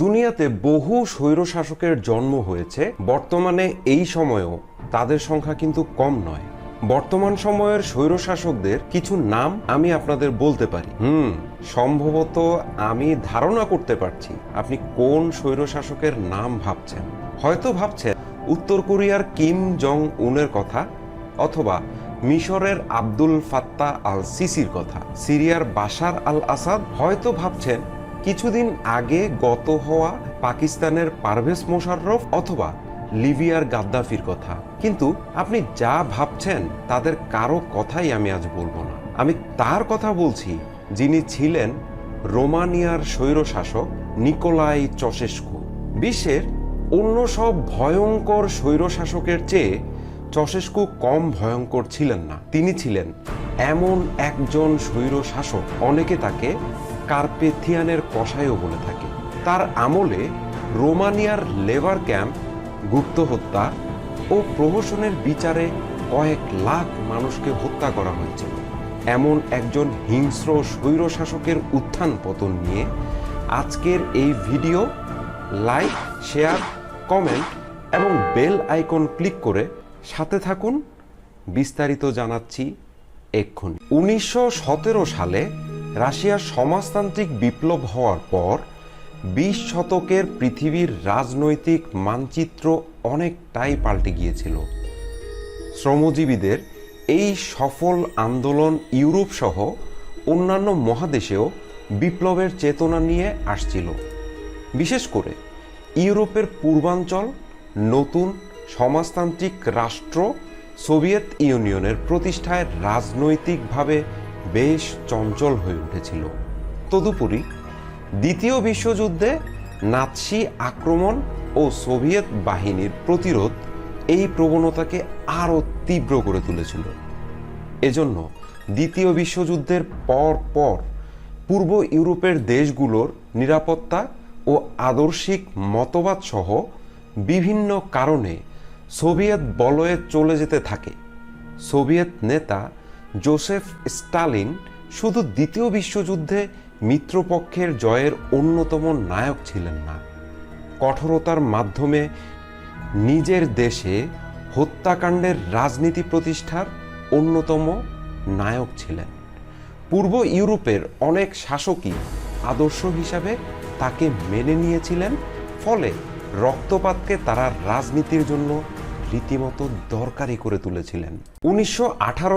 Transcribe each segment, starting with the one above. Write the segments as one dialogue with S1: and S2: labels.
S1: দুনিয়াতে বহু স্বৈরশাসকের জন্ম হয়েছে। বর্তমানে এই সময়েও তাদের সংখ্যা কিন্তু কম নয়। বর্তমান সময়ের স্বৈরশাসকদের কিছু নাম আমি আপনাদের বলতে পারি। হুম, সম্ভবত আমি ধারণা করতে পারছি আপনি কোন স্বৈরশাসকের নাম ভাবছেন। হয়তো ভাবছেন উত্তর কোরিয়ার কিম জং উনের কথা অথবা মিশরের আব্দুল ফাত্তা আল সিসির কথা, সিরিয়ার বাশার আল আসাদ হয়তো ভাবছেন কিছুদিন আগে গত হওয়া পাকিস্তানের পারভেজ মোশাররফ অথবা লিবিয়ার গাদ্দাফির কথা। কিন্তু আপনি যা ভাবছেন, তাদের কারও কথাই আমি আজ বলব না। আমি তার কথা বলছি, যিনি ছিলেন রোমানিয়ার স্বৈরশাসক নিকোলাই চশেস্কু বিশ্বের অন্য সব ভয়ঙ্কর স্বৈরশাসকের চেয়ে চশেস্কু কম ভয়ঙ্কর ছিলেন না। তিনি ছিলেন এমন একজন স্বৈরশাসক, অনেকে তাকে কার্পেথিয়ানের কষায়ও বলে থাকে। তার আমলে রোমানিয়ার লেবার ক্যাম্প, গুপ্ত হত্যা ও প্রহসনের বিচারে কয়েক লাখ মানুষকে হত্যা করা হয়েছিল এমন একজন হিংস্র স্বৈর শাসকের উত্থান পতন নিয়ে আজকের এই ভিডিও, লাইক, শেয়ার, কমেন্ট এবং বেল আইকন ক্লিক করে সাথে থাকুন। বিস্তারিত জানাচ্ছি এক্ষুনি। উনিশশো সতেরো সালে রাশিয়ার সমাজতান্ত্রিক বিপ্লব হওয়ার পর বিশ শতকের পৃথিবীর রাজনৈতিক মানচিত্র অনেকটাই পাল্টে গিয়েছিল। শ্রমজীবীদের এই সফল আন্দোলন ইউরোপ সহ অন্যান্য মহাদেশেও বিপ্লবের চেতনা নিয়ে আসছিল। বিশেষ করে ইউরোপের পূর্বাঞ্চল, নতুন সমাজতান্ত্রিক রাষ্ট্র, সোভিয়েত ইউনিয়নের প্রতিষ্ঠায় রাজনৈতিকভাবে বেশ চঞ্চল হয়ে উঠেছিল। তদুপরি দ্বিতীয় বিশ্বযুদ্ধে নাৎসি আক্রমণ ও সোভিয়েত বাহিনীর প্রতিরোধ এই প্রবণতাকে আরও তীব্র করে তুলেছিল। এজন্য দ্বিতীয় বিশ্বযুদ্ধের পর পর পূর্ব ইউরোপের দেশগুলোর নিরাপত্তা ও আদর্শিক মতবাদ সহ বিভিন্ন কারণে সোভিয়েত বলয়ে চলে যেতে থাকে। সোভিয়েত নেতা জোসেফ স্টালিন শুধু দ্বিতীয় বিশ্বযুদ্ধে মিত্রপক্ষের জয়ের অন্যতম নায়ক ছিলেন না। কঠোরতার মাধ্যমে নিজের দেশে হত্যাকাণ্ডের রাজনীতি প্রতিষ্ঠার অন্যতম নায়ক ছিলেন। পূর্ব ইউরোপের অনেক শাসকই আদর্শ হিসাবে তাকে মেনে নিয়েছিলেন, ফলে রক্তপাতকে তারা রাজনীতির জন্য রীতিমতো দরকারি করে তুলেছিলেন। উনিশশো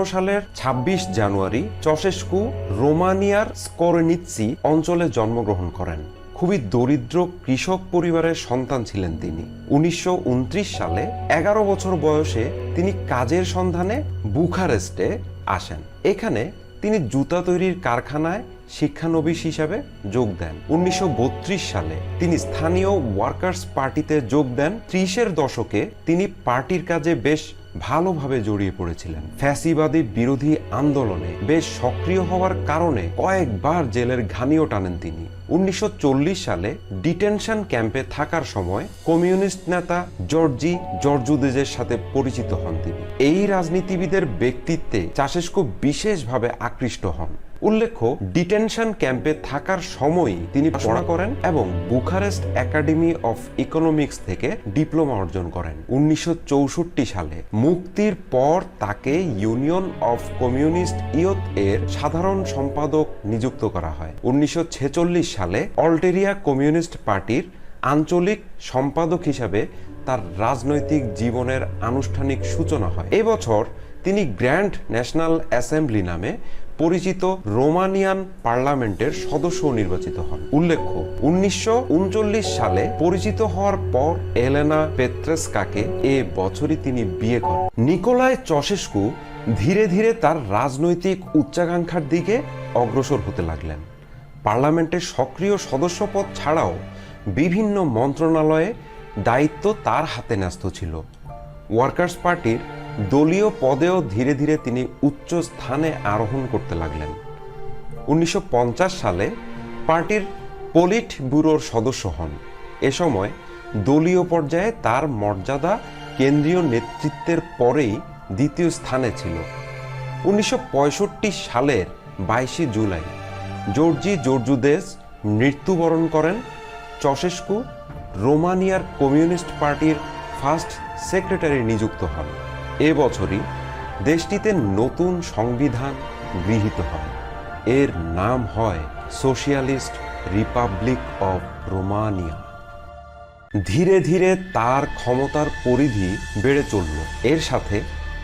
S1: সালের ২৬ জানুয়ারি চশেস্কু রোমানিয়ার স্করনিৎসি অঞ্চলে জন্মগ্রহণ করেন। খুবই দরিদ্র কৃষক পরিবারের সন্তান ছিলেন তিনি। উনিশশো উনত্রিশ সালে এগারো বছর বয়সে তিনি কাজের সন্ধানে বুখারেস্টে আসেন। এখানে তিনি জুতা তৈরির কারখানায় শিক্ষানবিশ হিসাবে যোগ দেন। উনিশশো বত্রিশ সালে তিনি স্থানীয় ওয়ার্কার্স পার্টিতে যোগ দেন। ত্রিশের দশকে তিনি পার্টির কাজে বেশ ভালোভাবে জড়িয়ে পড়েছিলেন। ফ্যাসিবাদী বিরোধী আন্দোলনে বেশ সক্রিয় হওয়ার কারণে কয়েকবার জেলের ঘানিও টানেন তিনি। উনিশশো চল্লিশ সালে ডিটেনশন ক্যাম্পে থাকার সময় কমিউনিস্ট নেতা জর্জি জর্জুদেজের সাথে পরিচিত হন তিনি। এই রাজনীতিবিদের ব্যক্তিত্বে চাষেস্কো বিশেষভাবে আকৃষ্ট হন। উল্লেখ্য ডিটেনশন ক্যাম্পে থাকার সময়ই তিনি পড়া করেন এবং বুখারেস্ট একাডেমি অফ ইকোনমিক্স থেকে ডিপ্লোমা অর্জন করেন। উনিশশো চৌষট্টি সালে মুক্তির পর তাকে ইউনিয়ন অফ কমিউনিস্ট ইয়ত এর সাধারণ সম্পাদক নিযুক্ত করা হয়। উনিশশো ছেচল্লিশ সালে অল্টেরিয়া কমিউনিস্ট পার্টির আঞ্চলিক সম্পাদক হিসাবে তার রাজনৈতিক জীবনের আনুষ্ঠানিক সূচনা হয়। এবছর তিনি গ্র্যান্ড ন্যাশনাল অ্যাসেম্বলি নামে পরিচিত রোমানিয়ান পার্লামেন্টের সদস্য নির্বাচিত হন। উল্লেখ্য, উনিশশো সালে পরিচিত হওয়ার পর এলেনা পেত্রেস্কাকে এ বছরই তিনি বিয়ে করেন। নিকোলাই চশেস্কু ধীরে ধীরে তার রাজনৈতিক উচ্চাকাঙ্ক্ষার দিকে অগ্রসর হতে লাগলেন। পার্লামেন্টের সক্রিয় সদস্যপদ ছাড়াও বিভিন্ন মন্ত্রণালয়ে দায়িত্ব তার হাতে ন্যস্ত ছিল। ওয়ার্কার্স পার্টির দলীয় পদেও ধীরে ধীরে তিনি উচ্চ স্থানে আরোহণ করতে লাগলেন। উনিশশো পঞ্চাশ সালে পার্টির পলিট ব্যুরোর সদস্য হন। এ সময় দলীয় পর্যায়ে তার মর্যাদা কেন্দ্রীয় নেতৃত্বের পরেই দ্বিতীয় স্থানে ছিল। উনিশশো পঁয়ষট্টি সালের বাইশে জুলাই জর্জি জর্জুদেস মৃত্যুবরণ করেন। চশেস্কু রোমানিয়ার কমিউনিস্ট পার্টির ফার্স্ট সেক্রেটারি নিযুক্ত হন। এ বছরই দেশটিতে নতুন সংবিধান গৃহীত হয়। এর নাম হয় সোশিয়ালিস্ট রিপাবলিক অফ রোমানিয়া। ধীরে ধীরে তার ক্ষমতার পরিধি বেড়ে চলল। এর সাথে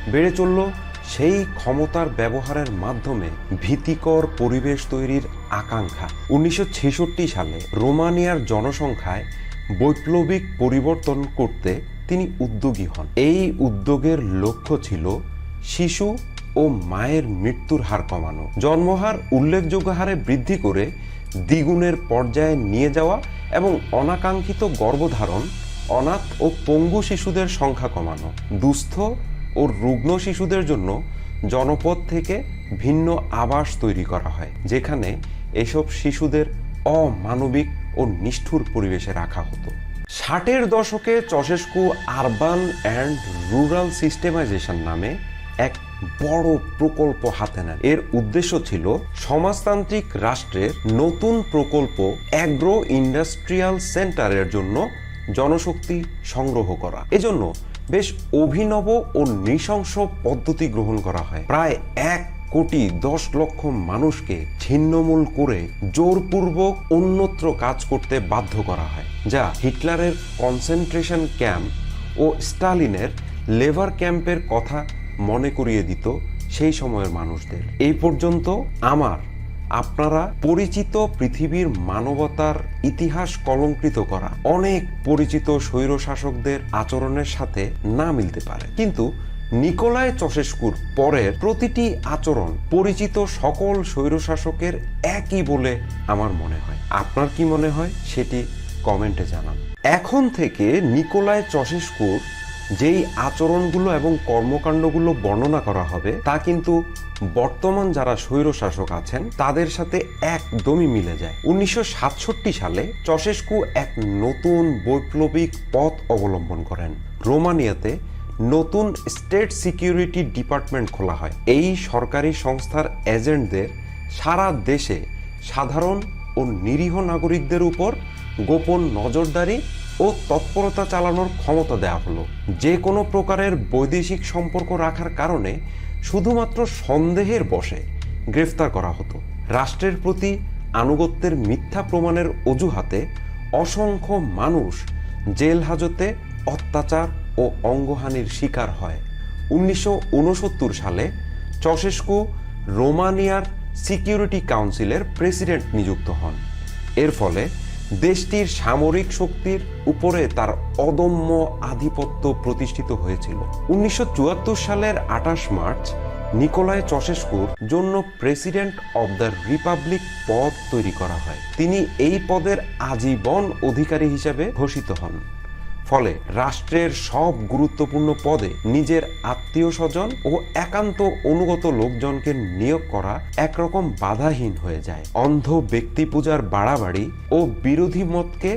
S1: বেড়ে চলল সেই ক্ষমতার ব্যবহারের মাধ্যমে ভীতিকর পরিবেশ তৈরির আকাঙ্ক্ষা। উনিশশো ছেষট্টি সালে রোমানিয়ার জনসংখ্যায় বৈপ্লবিক পরিবর্তন করতে তিনি উদ্যোগী হন। এই উদ্যোগের লক্ষ্য ছিল শিশু ও মায়ের মৃত্যুর হার কমানো। জন্মহার উল্লেখযোগ্য হারে বৃদ্ধি করে দ্বিগুণের পর্যায়ে নিয়ে যাওয়া এবং অনাকাঙ্ক্ষিত গর্ভধারণ, অনাথ ও পঙ্গু শিশুদের সংখ্যা কমানো, দুস্থ ও রুগ্ন শিশুদের জন্য জনপদ থেকে ভিন্ন আবাস তৈরি করা হয়, যেখানে এসব শিশুদের অমানবিক ও নিষ্ঠুর পরিবেশে রাখা হতো। ষাটের দশকে Ceausescu urban and rural systemization নামে এক বড় প্রকল্প হাতে নেন। এর উদ্দেশ্য ছিল সমাজতান্ত্রিক রাষ্ট্রের নতুন প্রকল্প অ্যাগ্রো ইন্ডাস্ট্রিয়াল সেন্টারের জন্য জনশক্তি সংগ্রহ করা। এজন্য বেশ অভিনব ও নৃশংস পদ্ধতি গ্রহণ করা হয়। প্রায় এক কোটি দশ লক্ষ মানুষকে ছিন্নমূল করে জোরপূর্বক অন্যত্র কাজ করতে বাধ্য করা হয়, যা হিটলারের কনসেন্ট্রেশন ক্যাম্প ও স্টালিনের লেবার ক্যাম্পের কথা মনে করিয়ে দিত সেই সময়ের মানুষদের। এই পর্যন্ত আমার, আপনারা পরিচিত পৃথিবীর মানবতার ইতিহাস কলঙ্কৃত করা অনেক পরিচিত স্বৈরশাসকদের আচরণের সাথে না মিলতে পারে। কিন্তু নিকোলায় চশেস্কুর পরের প্রতিটি আচরণ পরিচিত সকল স্বৈরশাসকের একই বলে আমার মনে হয়। আপনার কি মনে হয়? সেটি কমেন্টে জানান। এখন থেকে নিকোলায় চশেস্কুর যেই আচরণগুলো এবং কর্মকাণ্ডগুলো বর্ণনা করা হবে, তা কিন্তু বর্তমান যারা স্বৈরশাসক আছেন, তাদের সাথে একদমই মিলে যায়। উনিশশো সাতষট্টি সালে চশেস্কু এক নতুন বৈপ্লবিক পথ অবলম্বন করেন। রোমানিয়াতে নতুন স্টেট সিকিউরিটি ডিপার্টমেন্ট খোলা হয়। এই সরকারি সংস্থার এজেন্টদের সারা দেশে সাধারণ ও নিরীহ নাগরিকদের উপর গোপন নজরদারি ও তৎপরতা চালানোর ক্ষমতা দেওয়া হলো। যে কোনো প্রকারের বৈদেশিক সম্পর্ক রাখার কারণে শুধুমাত্র সন্দেহের বশে গ্রেফতার করা হতো। রাষ্ট্রের প্রতি আনুগত্যের মিথ্যা প্রমাণের অজুহাতে অসংখ্য মানুষ জেল হাজতে অত্যাচার ও অঙ্গহানির শিকার হয়। উনিশশো উনসত্তর সালে চশেস্কু রোমানিয়ার সিকিউরিটি কাউন্সিলের প্রেসিডেন্ট নিযুক্ত হন। এর ফলে দেশটির সামরিক শক্তির উপরে তার অদম্য আধিপত্য প্রতিষ্ঠিত হয়েছিল। উনিশশো চুয়াত্তর সালের আঠাশ মার্চ নিকোলায় চশেস্কুর জন্য প্রেসিডেন্ট অব দ্য রিপাবলিক পদ তৈরি করা হয়। তিনি এই পদের আজীবন অধিকারী হিসেবে ঘোষিত হন। ফলে রাষ্ট্রের সব গুরুত্বপূর্ণ পদে নিজের আত্মীয় স্বজন ও একান্ত অনুগত লোকজনকে নিয়োগ করা একরকম বাধাহীন হয়ে যায়। অন্ধ ব্যক্তি পূজার বাড়াবাড়ি ও বিরোধী মতকে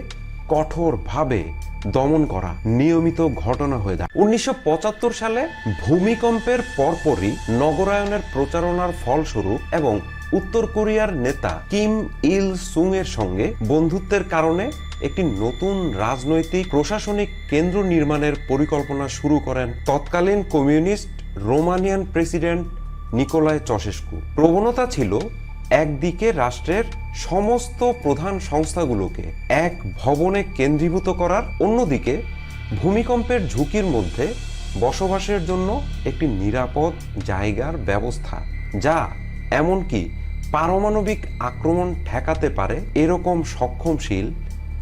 S1: কঠোরভাবে দমন করা নিয়মিত ঘটনা হয়ে যায় উনিশশো পঁচাত্তর সালে ভূমিকম্পের পরপরই নগরায়নের প্রচারণার ফলস্বরূপ এবং উত্তর কোরিয়ার নেতা কিম ইল সুং এর সঙ্গে বন্ধুত্বের কারণে একটি নতুন রাজনৈতিক প্রশাসনিক কেন্দ্র নির্মাণের পরিকল্পনা শুরু করেন তৎকালীন communist Romanian president Nicolae Ceausescu প্রবণতা ছিল, একদিকে রাষ্ট্রের সমস্ত প্রধান সংস্থাগুলোকে এক ভবনে কেন্দ্রীভূত করার, অন্যদিকে ভূমিকম্পের ঝুঁকির মধ্যে বসবাসের জন্য একটি নিরাপদ জায়গার ব্যবস্থা, যা এমনকি পারমাণবিক আক্রমণ ঠেকাতে পারে এরকম সক্ষমশীল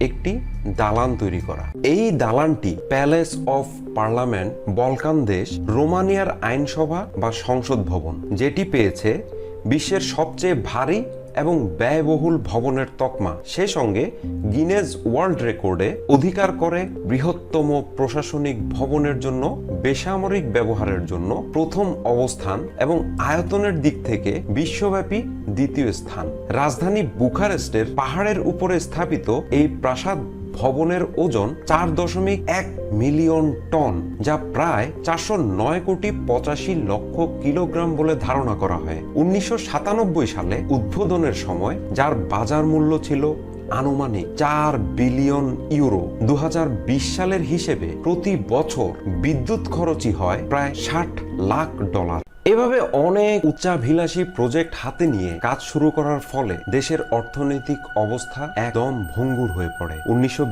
S1: একটি দালান তৈরি করা। এই দালানটি প্যালেস অফ পার্লামেন্ট, বলকান দেশ, রোমানিয়ার আইনসভা বা সংসদ ভবন, যেটি পেয়েছে বিশ্বের সবচেয়ে ভারী এবং ব্যয়বহুল ভবনের তকমা। সে সঙ্গে গিনেজ ওয়ার্ল্ড রেকর্ডে অধিকার করে বৃহত্তম প্রশাসনিক ভবনের জন্য, বেসামরিক ব্যবহারের জন্য প্রথম অবস্থান এবং আয়তনের দিক থেকে বিশ্বব্যাপী দ্বিতীয় স্থান। রাজধানী বুখারেস্টের পাহাড়ের উপরে স্থাপিত এই প্রাসাদ ভবনের ওজন চার দশমিক এক মিলিয়ন টন, যা প্রায় চারশো নয় কোটি পঁচাশি লক্ষ কিলোগ্রাম বলে ধারণা করা হয়। উনিশশো সাতানব্বই সালে উদ্বোধনের সময়, যার বাজার মূল্য ছিল আনুমানিক চার বিলিয়ন ইউরো। দু হাজার বিশ সালের হিসেবে প্রতি বছর বিদ্যুৎ খরচই হয় প্রায় ষাট লাখ ডলার। এভাবে অনেক উচ্চাভিলাষী প্রজেক্ট হাতে নিয়ে কাজ শুরু করার ফলে দেশের অর্থনৈতিক অবস্থা একদম ভঙ্গুর হয়ে পড়ে। উনিশশো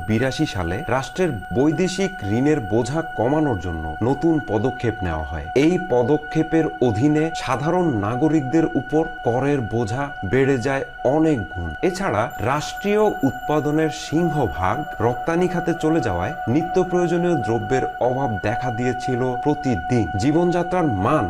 S1: সালে রাষ্ট্রের বৈদেশিক ঋণের বোঝা কমানোর জন্য নতুন পদক্ষেপ নেওয়া হয়। এই পদক্ষেপের অধীনে সাধারণ নাগরিকদের উপর করের বোঝা বেড়ে যায় অনেক গুণ। এছাড়া রাষ্ট্রীয় উৎপাদনের সিংহভাগ রপ্তানি খাতে চলে যাওয়ায় নিত্য প্রয়োজনীয় দ্রব্যের অভাব দেখা দিয়েছিল প্রতিদিন। জীবনযাত্রার মান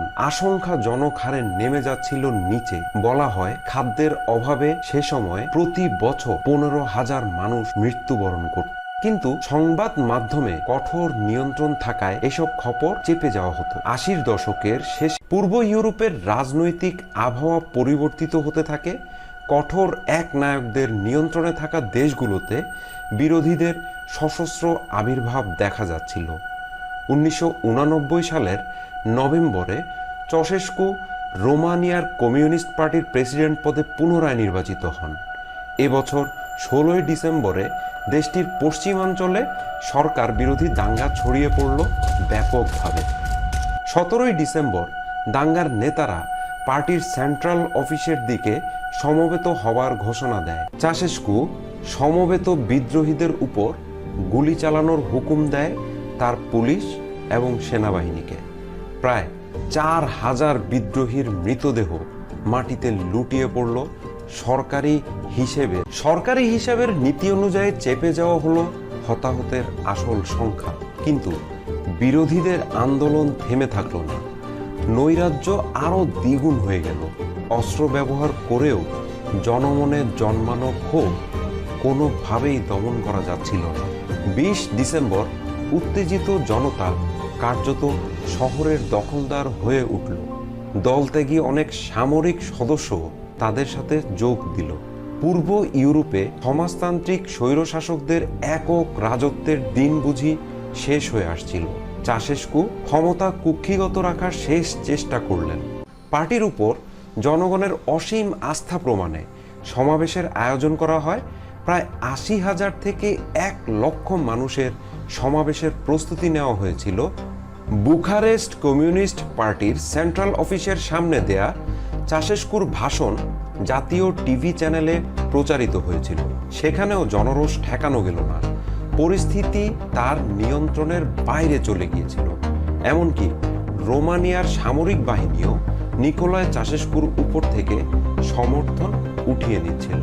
S1: আশঙ্কাজনক হারে নেমে যাচ্ছিল নিচে। বলা হয়, খাদ্যের অভাবে সে সময় প্রতি বছর পনেরো হাজার মানুষ মৃত্যুবরণ করত কিন্তু সংবাদ মাধ্যমে কঠোর নিয়ন্ত্রণ থাকায় এসব খবর চেপে যাওয়া হতো। আশির দশকের শেষ, পূর্ব ইউরোপের রাজনৈতিক আবহাওয়া পরিবর্তিত হতে থাকে। কঠোর এক নায়কদের নিয়ন্ত্রণে থাকা দেশগুলোতে বিরোধীদের সশস্ত্র আবির্ভাব দেখা যাচ্ছিল। উনিশশো সালের নভেম্বরে চশেস্কু রোমানিয়ার কমিউনিস্ট পার্টির প্রেসিডেন্ট পদে পুনরায় নির্বাচিত হন। এবছর ষোলোই ডিসেম্বরে দেশটির পশ্চিমাঞ্চলে সরকার বিরোধী দাঙ্গা ছড়িয়ে পড়ল ব্যাপকভাবে। সতেরোই ডিসেম্বর দাঙ্গার নেতারা পার্টির সেন্ট্রাল অফিসের দিকে সমবেত হওয়ার ঘোষণা দেয়। চাষেস্কু সমবেত বিদ্রোহীদের উপর গুলি চালানোর হুকুম দেয় তার পুলিশ এবং সেনাবাহিনীকে। প্রায় চার হাজার বিদ্রোহীর মৃতদেহ মাটিতে লুটিয়ে পড়ল সরকারি হিসেবে। সরকারি হিসাবের নীতি অনুযায়ী চেপে যাওয়া হলো হতাহতের আসল সংখ্যা। কিন্তু বিরোধীদের আন্দোলন থেমে থাকল না। নৈরাজ্য আরও দ্বিগুণ হয়ে গেল। অস্ত্র ব্যবহার করেও জনমনে জন্মানো ক্ষোভ কোনোভাবেই দমন করা যাচ্ছিল না। বিশ ডিসেম্বর উত্তেজিত জনতা কার্যত শহরের দখলদার হয়ে উঠল। দলত্যাগী অনেক সামরিক সদস্য তাদের সাথে যোগ দিল। পূর্ব ইউরোপে সমাজতান্ত্রিক স্বৈরশাসকদের একক রাজত্বের দিন বুঝি শেষ হয়ে আসছিল। চাষেস্কু ক্ষমতা কুক্ষিগত রাখার শেষ চেষ্টা করলেন। পার্টির উপর জনগণের অসীম আস্থা প্রমাণে সমাবেশের আয়োজন করা হয় প্রায় আশি হাজার থেকে এক লক্ষ মানুষের সমাবেশের প্রস্তুতি নেওয়া হয়েছিল বুখারেস্ট কমিউনিস্ট পার্টির সেন্ট্রাল অফিসের সামনে দেয়া চাষেস্কুর ভাষণ জাতীয় টিভি চ্যানেলে প্রচারিত হয়েছিল। সেখানেও জনরোষ ঠেকানো গেল না। পরিস্থিতি তার নিয়ন্ত্রণের বাইরে চলে গিয়েছিল। এমনকি রোমানিয়ার সামরিক বাহিনীও নিকোলায় চাষেস্কুর উপর থেকে সমর্থন উঠিয়ে নিচ্ছিল।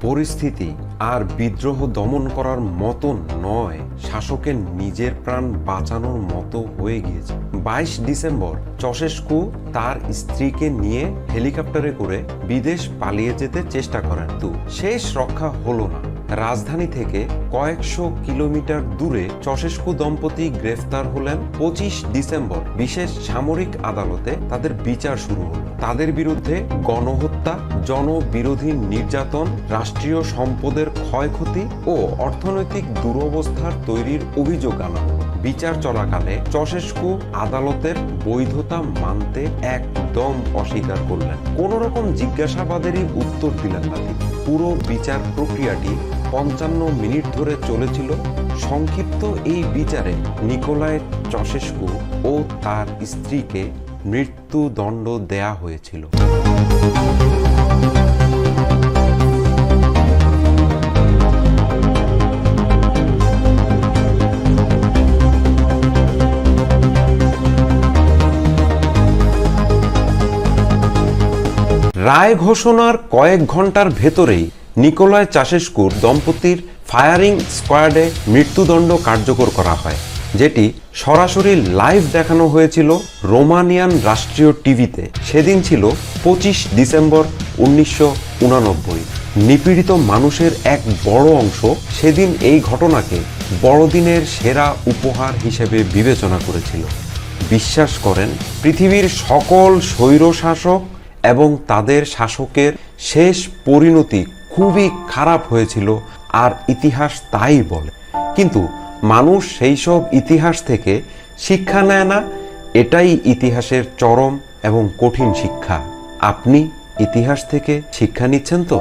S1: পরিস্থিতি আর বিদ্রোহ দমন করার মতো নয়, শাসকের নিজের প্রাণ বাঁচানোর মতো হয়ে গিয়েছে। বাইশ ডিসেম্বর চশেস্কু তার স্ত্রীকে নিয়ে হেলিকপ্টারে করে বিদেশ পালিয়ে যেতে চেষ্টা করেন। তো শেষ রক্ষা হলো না। রাজধানী থেকে কয়েকশো কিলোমিটার দূরে চশেস্কু দম্পতি গ্রেফতার হলেন পঁচিশ ডিসেম্বর। বিশেষ সামরিক আদালতে তাদের বিচার শুরু হলো। তাদের বিরুদ্ধে গণহত্যা, জনবিরোধী নির্যাতন, রাষ্ট্রীয় সম্পদের ক্ষয়ক্ষতি ও অর্থনৈতিক দুরবস্থার তৈরির অভিযোগ আনা হলো। বিচার চলাকালে চশেস্কু আদালতের বৈধতা মানতে একদম অস্বীকার করলেন। কোন রকম জিজ্ঞাসাবাদেরই উত্তর দিলেন না তিনি। পুরো বিচার প্রক্রিয়াটি পঞ্চান্ন মিনিট ধরে চলেছিল সংক্ষিপ্ত এই বিচারে নিকোলায় চশেস্কু ও তার স্ত্রীকে মৃত্যুদণ্ড দেয়া হয়েছিল। রায় ঘোষণার কয়েক ঘণ্টার ভেতরেই নিকোলয় চাষেস্কুর দম্পতির ফায়ারিং স্কোয়াডে মৃত্যুদণ্ড কার্যকর করা হয়, যেটি সরাসরি লাইভ দেখানো হয়েছিল রোমানিয়ান রাষ্ট্রীয় টিভিতে। সেদিন ছিল পঁচিশ ডিসেম্বর উনিশশো নিপীড়িত মানুষের এক বড় অংশ সেদিন এই ঘটনাকে বড়দিনের সেরা উপহার হিসেবে বিবেচনা করেছিল। বিশ্বাস করেন, পৃথিবীর সকল স্বৈরশাসক এবং তাদের শাসকের শেষ পরিণতি খুবই খারাপ হয়েছিল, আর ইতিহাস তাই বলে। কিন্তু মানুষ সেই সব ইতিহাস থেকে শিক্ষা নেয় না, এটাই ইতিহাসের চরম এবং কঠিন শিক্ষা। আপনি ইতিহাস থেকে শিক্ষা নিচ্ছেন তো?